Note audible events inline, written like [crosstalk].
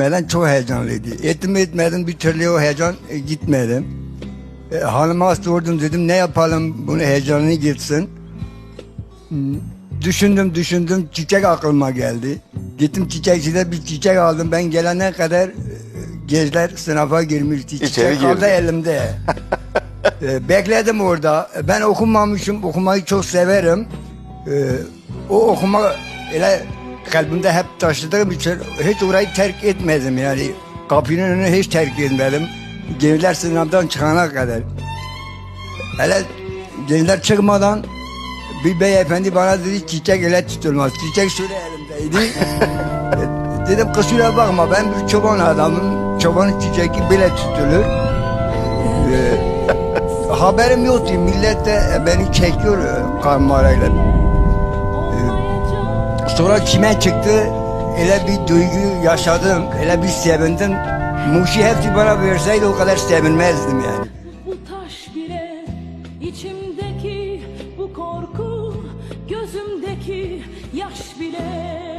Etmeden çok heyecanlıydı. Ettim etmedim bir türlü o heyecan e, gitmedi. E, hanıma sordum dedim ne yapalım bunu heyecanını gitsin. Hmm, Düşündüm düşündüm çiçek aklıma geldi. Gittim çiçekçide bir çiçek aldım. Ben gelene kadar e, gençler sınıfa girmişti. İçeri Çiçek kaldı elimde. [laughs] E, bekledim orada. E, Ben okumamışım. Okumayı çok severim. E, o okuma öyle kalbimde hep taşıdığım için hiç orayı terk etmedim yani. Kapının önünü hiç terk etmedim. Gençler sınavdan çıkana kadar. Hele gençler çıkmadan bir beyefendi bana dedi çiçek ele tutulmaz. Çiçek şöyle elimdeydi. [laughs] Dedim kusura bakma ben bir çoban adamım. Çobanın çiçeği bile tutulur. E, [laughs] haberim yoktu. Millet de beni çekiyor e, kamerayla. Sonra kime çıktı? Öyle bir duygu yaşadım. Öyle bir sevindim. Muşi hepsi bana verseydi o kadar sevinmezdim yani. Bu taş bile içimdeki bu korku gözümdeki yaş bile